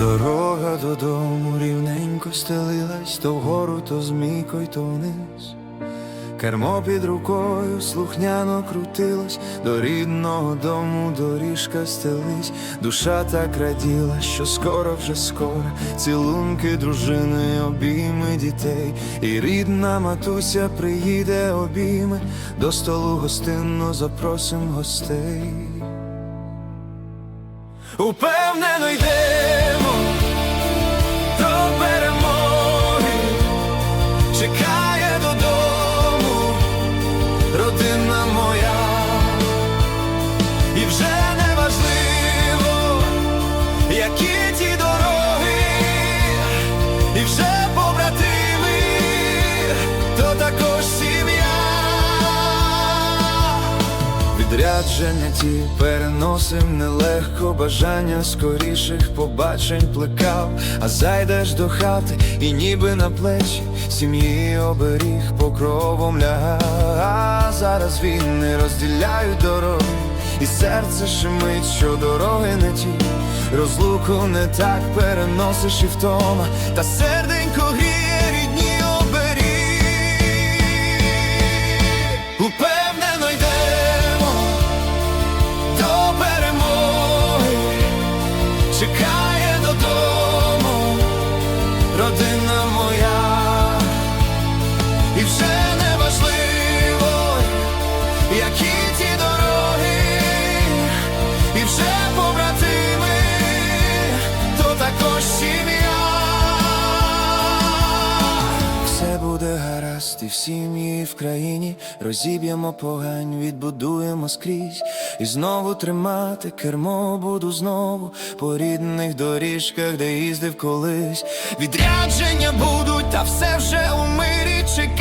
Дорога додому рівненько стелилась то вгору, то змійкою, то вниз. Кермо під рукою слухняно крутилось, до рідного дому доріжка стелись, душа так раділа, що скоро вже скоро, цілунки дружини, обійми дітей, і рідна матуся приїде обійми, до столу гостинно запросим гостей. Упевнено йде. Чекає Відрядження ті переносим нелегко, бажання скоріших побачень плекав, а зайдеш до хати і ніби на плечі сім'ї оберіг покровом ляга. А зараз війни розділяють дороги, і серце шумить, що дороги не ті. Розлуку не так переносиш і втома, та серденько гріє чекає додому родина моя, і вже в сім'ї, в країні розіб'ємо погань, відбудуємо скрізь, і знову тримати кермо буду знову по рідних доріжках, де їздив колись. Відрядження будуть, та все вже у мирі мати.